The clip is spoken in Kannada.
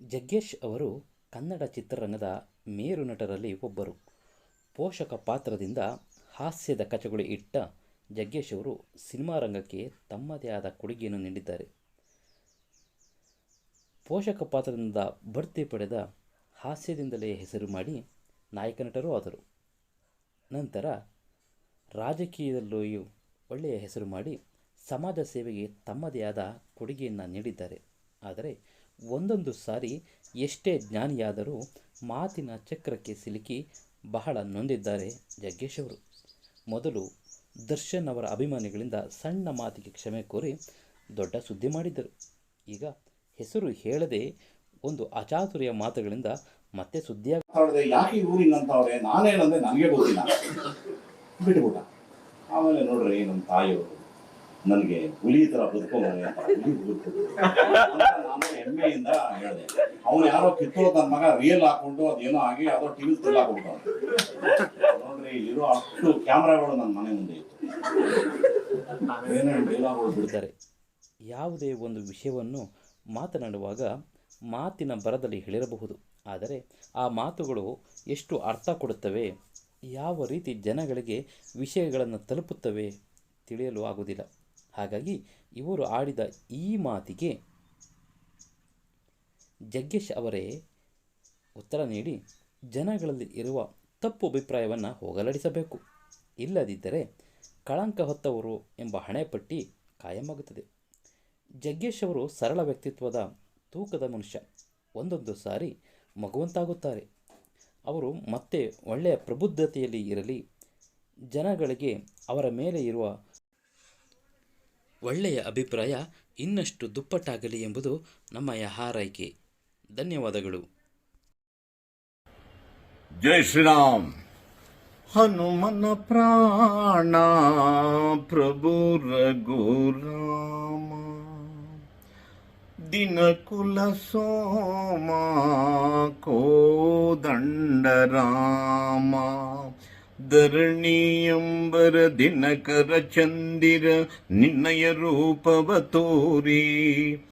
ಜಗ್ಗೇಶ್ ಅವರು ಕನ್ನಡ ಚಿತ್ರರಂಗದ ಮೇರು ನಟರಲ್ಲಿ ಒಬ್ಬರು. ಪೋಷಕ ಪಾತ್ರದಿಂದ ಹಾಸ್ಯದ ಕಚಗುಳಿ ಇಟ್ಟ ಜಗ್ಗೇಶ್ ಅವರು ಸಿನಿಮಾ ರಂಗಕ್ಕೆ ತಮ್ಮದೇ ಆದ ಕೊಡುಗೆಯನ್ನು ನೀಡಿದ್ದಾರೆ. ಪೋಷಕ ಪಾತ್ರದಿಂದ ಬಡ್ತಿ ಪಡೆದ ಹಾಸ್ಯದಿಂದಲೇ ಹೆಸರು ಮಾಡಿ ನಾಯಕ ನಟರೂ ಆದರು. ನಂತರ ರಾಜಕೀಯದಲ್ಲಿಯೂ ಒಳ್ಳೆಯ ಹೆಸರು ಮಾಡಿ ಸಮಾಜ ಸೇವೆಗೆ ತಮ್ಮದೇ ಆದ ಕೊಡುಗೆಯನ್ನು ನೀಡಿದ್ದಾರೆ. ಆದರೆ ಒಂದೊಂದು ಸಾರಿ ಎಷ್ಟೇ ಜ್ಞಾನಿಯಾದರೂ ಮಾತಿನ ಚಕ್ರಕ್ಕೆ ಸಿಲುಕಿ ಬಹಳ ನೊಂದಿದ್ದಾರೆ ಜಗ್ಗೇಶ್ ಅವರು. ಮೊದಲು ದರ್ಶನ್ ಅವರ ಅಭಿಮಾನಿಗಳಿಂದ ಸಣ್ಣ ಮಾತಿಗೆ ಕ್ಷಮೆ ಕೋರಿ ದೊಡ್ಡ ಸುದ್ದಿ ಮಾಡಿದ್ದರು. ಈಗ ಹೆಸರು ಹೇಳದೆ ಒಂದು ಅಚಾತುರ್ಯ ಮಾತುಗಳಿಂದ ಮತ್ತೆ ಮಾತಾಡಿದೆ ಯಾಕೆ ಊರಿನಂತವ್ರೆ ನಾನೇನಂದ್ರೆ ನನಗೆ ಗೊತ್ತಿಲ್ಲ. ಬಿಟ್ಬಿಟ್ಟ. ಆಮೇಲೆ ನೋಡ್ರಿ ನಮ್ಮ ತಾಯಿಯವರು ನನಗೆ ಹುಲಿ ತರ ಬದುಕೋನೆ ಅಂತ ಹುಲಿ ಬದುಕು ನಾನು ಹೆಮ್ಮೆಯಿಂದ ಹೇಳಿದೆ. ಅವನು ಯಾರೋ ಕಿತ್ತೋದ್ ನನ್ನ ಮಗ ರಿಯಲ್ ಹಾಕೊಂಡು ಅದೇನೋ ಆಗಿ ಅದೋ ಟಿವಿ ತಿಲ್ಲ ನೋಡ್ರಿ ಇರೋ ಅಷ್ಟು ಕ್ಯಾಮ್ರಾಗಳು ನನ್ನ ಮನೆ ಮುಂದೆ ಇತ್ತು. ಏನೇನು ಡೈಲಾಗ್ಗಳು ಬಿಡ್ತಾರೆ. ಯಾವುದೇ ಒಂದು ವಿಷಯವನ್ನು ಮಾತನಾಡುವಾಗ ಮಾತಿನ ಬರದಲ್ಲಿ ಹೇಳಿರಬಹುದು. ಆದರೆ ಆ ಮಾತುಗಳು ಎಷ್ಟು ಅರ್ಥ ಕೊಡುತ್ತವೆ? ಯಾವ ರೀತಿ ಜನಗಳಿಗೆ ವಿಷಯಗಳನ್ನು ತಲುಪುತ್ತವೆ ತಿಳಿಯಲು ಆಗುವುದಿಲ್ಲ. ಹಾಗಾಗಿ ಇವರು ಆಡಿದ ಈ ಮಾತಿಗೆ ಜಗ್ಗೇಶ್ ಅವರೇ ಉತ್ತರ ನೀಡಿ, ಜನಗಳಲ್ಲಿ ಇರುವ ತಪ್ಪು ಅಭಿಪ್ರಾಯವನ್ನು ಹೋಗಲಾಡಿಸಬೇಕು. ಇಲ್ಲದಿದ್ದರೆ ಕಳಂಕ ಹೊತ್ತವರು ಎಂಬ ಹಣೆಪಟ್ಟಿ ಕಾಯಮಾಗುತ್ತದೆ ಜಗ್ಗೇಶ್ ಅವರು ಸರಳ ವ್ಯಕ್ತಿತ್ವದ ತೂಕದ ಮನುಷ್ಯ. ಒಂದೊಂದು ಸಾರಿ ಮಗುವಂತಾಗುತ್ತಾರೆ. ಅವರು ಮತ್ತೆ ಒಳ್ಳೆಯ ಪ್ರಬುದ್ಧತೆಯಲ್ಲಿ ಇರಲಿ ಜನಗಳಿಗೆ ಅವರ ಮೇಲೆ ಇರುವ ಒಳ್ಳೆಯ ಅಭಿಪ್ರಾಯ ಇನ್ನಷ್ಟು ದುಪ್ಪಟ್ಟಾಗಲಿ ಎಂಬುದು ನಮ್ಮ ಹಾರೈಕೆ ಧನ್ಯವಾದಗಳು. ಜೈ ಶ್ರೀರಾಮ್. ಹನುಮನ ಪ್ರಾಣ ಪ್ರಭು ರಘುರಾಮ ದಿನಕುಲ ಸೋಮ ಕೋದಂಡ ರಾಮ ಧರಣಿಯಂಬರ ದಿನಕರ ಚಂದಿರ ನಿನ್ನಯ ರೂಪವ ತೋರಿ